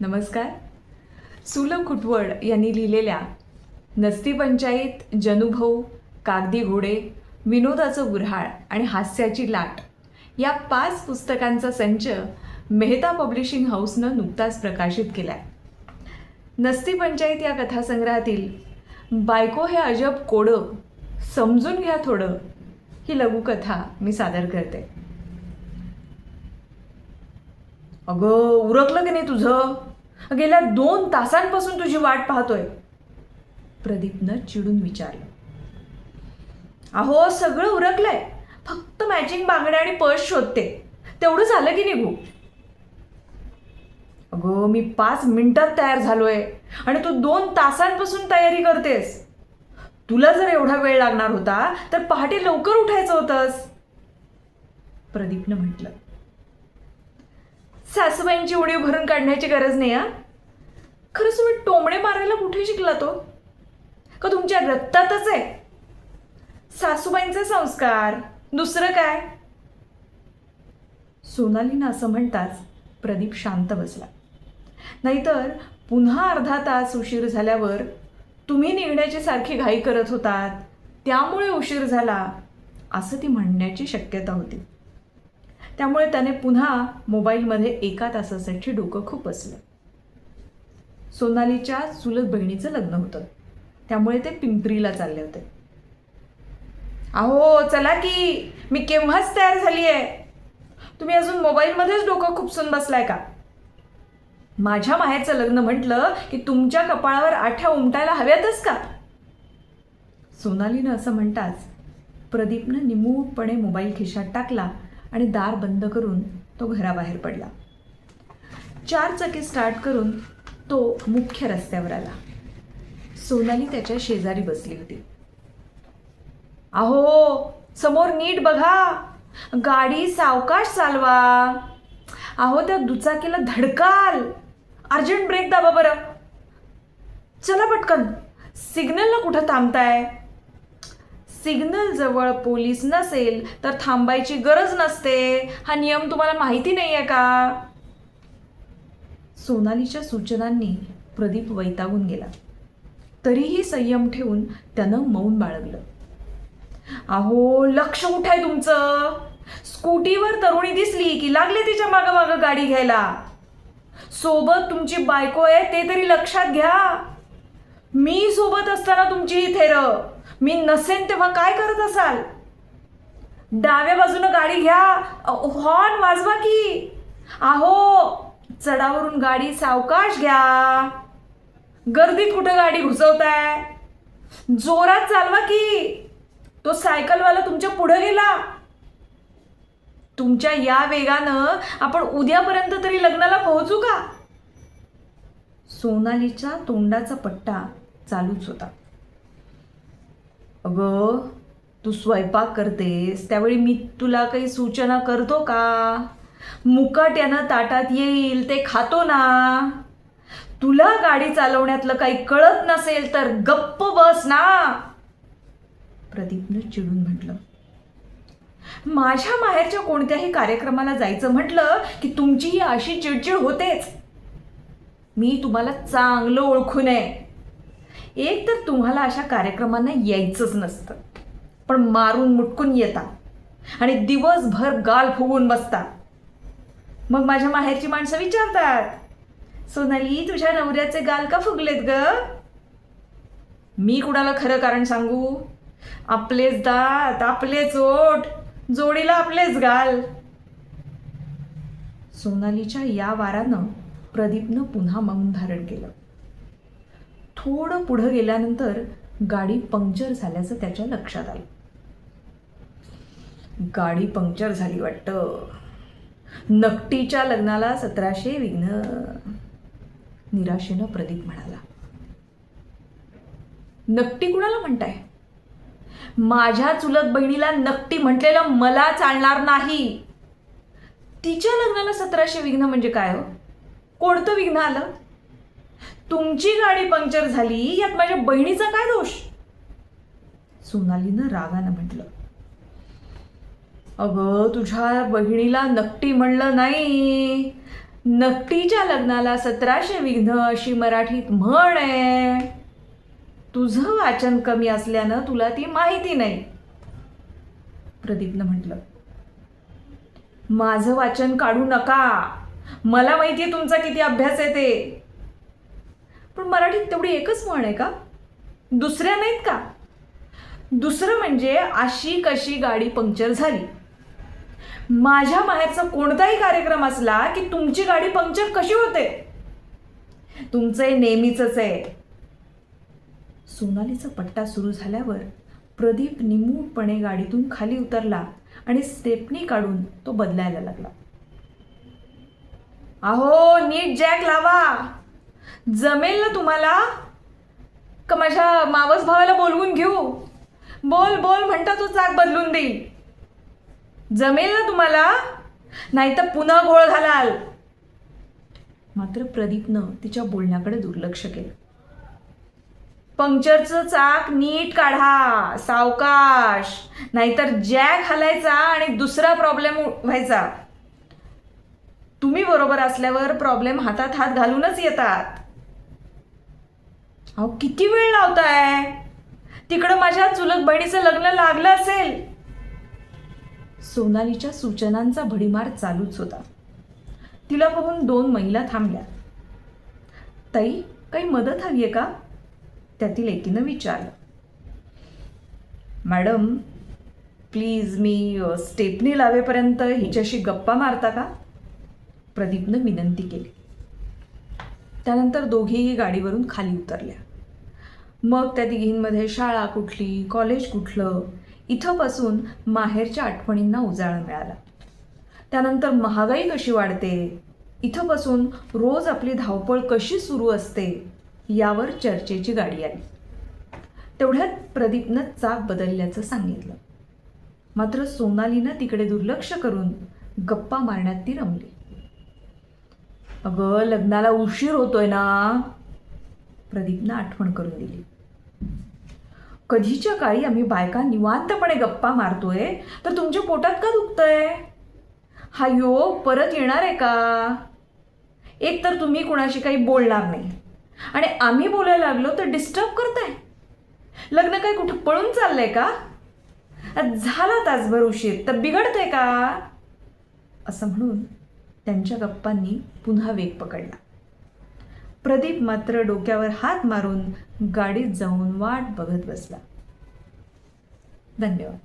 नमस्कार. सुलभ खुटवड यांनी लिहिलेल्या नसती पंचायत जनुभाऊ कागदी घोडे विनोदाचं गुऱ्हाळ आणि हास्याची लाट या पाच पुस्तकांचा संच मेहता पब्लिशिंग हाऊसनं नुकताच प्रकाशित केलाय. नसती पंचायत या कथासंग्रहातील बायको हे अजब कोडं समजून घ्या थोडं ही लघुकथा मी सादर करते. अगं उरकलं की नाही तुझं? गेल्या दोन तासांपासून तुझी वाट पाहतोय. प्रदीपनं चिडून विचारलं. अहो सगळं उरकलंय. फक्त मॅचिंग बांगड्या आणि पर्स शोधते. तेवढं झालं की निघू. अगं मी पाच मिनिटात तयार झालोय आणि तू दोन तासांपासून तयारी करतेस. तुला जर एवढा वेळ लागणार होता तर पहाटे लवकर उठायचं होतंस. प्रदीपनं म्हटलं सासूबाईंची उडीव भरून काढण्याची गरज नाही हा? खरंच तुम्ही टोमणे मारायला कुठे शिकला तो? का तुमच्या रक्तातच आहे? सासूबाईंचे संस्कार दुसरं काय? सोनालीनं असं म्हणताच प्रदीप शांत बसला. नाहीतर पुन्हा अर्धा तास उशीर झाल्यावर तुम्ही निघण्याची सारखी घाई करत होतात त्यामुळे उशीर झाला असं ती म्हणण्याची शक्यता होती. त्यामुळे त्याने पुन्हा मोबाईलमध्ये एका तासासाठी डोकं खूप असलं सोनालीच्या चुलत बहिणीचं लग्न होतं. त्यामुळे ते पिंपरीला चालले होते. अहो चला की मी केव्हाच तयार झाली आहे तुम्ही अजून मोबाईलमध्येच डोकं खुपसून बसलाय का? माझ्या माहेरचं लग्न म्हटलं की तुमच्या कपाळावर आठ्या उमटायला हव्यातच का? सोनालीनं असं म्हणताच प्रदीपनं निमूटपणे मोबाईल खिशात टाकला आणि दार बंद करून तो घराबाहेर पडला. चार चाकी स्टार्ट करून तो मुख्य रस्त्यावर आला. सोनाली त्याच्या शेजारी बसली होती. अहो समोर नीट बघा. गाडी सावकाश चालवा. अहो त्या दुचाकीला धडकाल. अर्जंट ब्रेक दाबा बरं. चला पटकन. सिग्नलला कुठं थांबताय? सिग्नल जवळ पोलीस नसेल तर थांबायची गरज नसते. हा नियम तुम्हाला माहिती नाही आहे का? सोनालीच्या सूचनांनी प्रदीप वैतागून गेला. तरीही संयम ठेवून त्यानं मौन बाळगलं. अहो लक्ष उठाय तुमचं. स्कूटीवर तरुणी दिसली की लागले तिच्या मागं मागं गाडी घ्यायला. सोबत तुमची बायको आहे ते तरी लक्षात घ्या. मी सोबत असताना तुमची ही थेर. मी नसेन तेव्हा काय करत असाल? डाव्या बाजूनं गाडी घ्या. हॉर्न वाजवा की. आहो चढावरून गाडी सावकाश घ्या. गर्दीत कुठं गाडी घुसवताय? जोरात चालवा की. तो सायकलवाला तुमच्या पुढं गेला. तुमच्या या वेगानं आपण उद्यापर्यंत तरी लग्नाला पोहोचू का? सोनालीच्या तोंडाचा पट्टा चालूच होता. अगं तू स्वयंपाक करतेस त्यावेळी मी तुला काही सूचना करतो का? मुकाट यानं ताटात येईल ते खातो ना. तुला गाडी चालवण्यातलं काही कळत नसेल तर गप्प बस ना. प्रदीपनं चिडून म्हटलं माझ्या माहेरच्या कोणत्याही कार्यक्रमाला जायचं म्हटलं की तुमची ही अशी चिडचिड होतेच. मी तुम्हाला चांगलं ओळखून आहे. एक तर तुम्हाला अशा कार्यक्रमांना यायचंच नसतं. पण मारून मुटकून येता. आणि दिवसभर गाल फुगून बसता. मग माझ्या माहेरची माणसं विचारतात सोनाली तुझ्या नवऱ्याचे गाल का फुगलेत ग? मी कुणाला खरं कारण सांगू? आपलेच दात आपलेच ओठ जोडीला आपलेच गाल. सोनालीच्या या वारानं प्रदीपनं पुन्हा मौन धारण केलं. थोडं पुढं गेल्यानंतर गाडी पंक्चर झाल्याचं त्याच्या लक्षात आलं. गाडी पंक्चर झाली वाटतं. नकटीच्या लग्नाला सतराशे विघ्न. निराशेनं प्रदीप म्हणाला नकटी कुणाला म्हणताय? माझ्या चुलत बहिणीला नकटी म्हटलेलं मला चालणार नाही. तिच्या लग्नाला सतराशे विघ्न म्हणजे काय हो? कोणतं विघ्न आलं? तुमची गाडी पंक्चर झाली यात माझ्या बहिणीचा काय दोष? सोनालीनं रागानं म्हटलं अगं तुझ्या बहिणीला नकटी म्हणलं नाही. नकटीच्या लग्नाला सतराशे विघ्न अशी मराठीत म्हण आहे. तुझं वाचन कमी असल्यानं तुला ती माहिती नाही. प्रदीपनं म्हटलं माझं वाचन काढू नका. मला माहिती आहे तुमचा किती अभ्यास आहे ते. पण मराठीत तेवढी एकच म्हण आहे का? दुसऱ्या नाहीत का? दुसरं म्हणजे अशी कशी गाडी पंक्चर झाली. माझ्या माहेरचा कोणताही कार्यक्रम असला की तुमची गाडी पंक्चर कशी होते? तुमचं नेहमीच आहे. सोनालीचा पट्टा सुरू झाल्यावर प्रदीप निमूटपणे गाडीतून खाली उतरला आणि स्टेपनी काढून तो बदलायला लागला. अहो नीट जॅक लावा. जमेल ना तुम्हाला? का माझ्या मावस भावाला बोलवून घेऊ. बोल बोल म्हणता तो चाक बदलून देईल जमेल ना तुम्हाला? नाही तर पुन्हा घोळ घालाल. मात्र प्रदीपनं तिच्या बोलण्याकडे दुर्लक्ष केलं. पंक्चरचं चाक नीट काढा सावकाश. नाहीतर जॅक हलायचा आणि दुसरा प्रॉब्लेम व्हायचा. तुम्ही बरोबर असल्यावर प्रॉब्लेम हातात हात घालूनच येतात. अहो किती वेळ लावताय? तिकडं माझ्या चुलत बहिणीचं लग्न लागलं असेल. सोनालीच्या सूचनांचा भडीमार चालूच होता. तिला पाहून दोन महिला थांबल्या. ताई काही मदत हवी आहे का? त्यातील एकीनं विचारलं. मॅडम प्लीज मी स्टेपनी लावेपर्यंत हिच्याशी गप्पा मारता का? प्रदीपनं विनंती केली. त्यानंतर दोघेही गाडीवरून खाली उतरल्या. मग त्या तिघींमध्ये शाळा कुठली कॉलेज कुठलं इथंपासून माहेरच्या आठवणींना उजाळा मिळाला. त्यानंतर महागाई कशी वाढते इथंपासून रोज आपली धावपळ कशी सुरू असते यावर चर्चेची गाडी आली. तेवढ्यात प्रदीपनं चाक बदलल्याचं सांगितलं. मात्र सोनालीनं तिकडे दुर्लक्ष करून गप्पा मारण्यात ती रमली. अगं लग्नाला उशीर होतोय ना. प्रदीपनं आठवण करून दिली. कधीच्या काळी आम्ही बायका निवांतपणे गप्पा मारतोय तर तुमच्या पोटात का दुखतंय? हा योग परत येणार आहे का? एक तर तुम्ही कुणाशी काही बोलणार नाही. आणि आम्ही बोलायला लागलो तर डिस्टर्ब करताय. लग्न काय कुठं पळून चाललंय का? झाला तासभर उशीर तर बिघडतंय का? असं म्हणून त्यांच्या गप्पांनी पुन्हा वेग पकडला. प्रदीप मात्र डोक्यावर हात मारून गाडीत जाऊन वाट बघत बसला. धन्यवाद.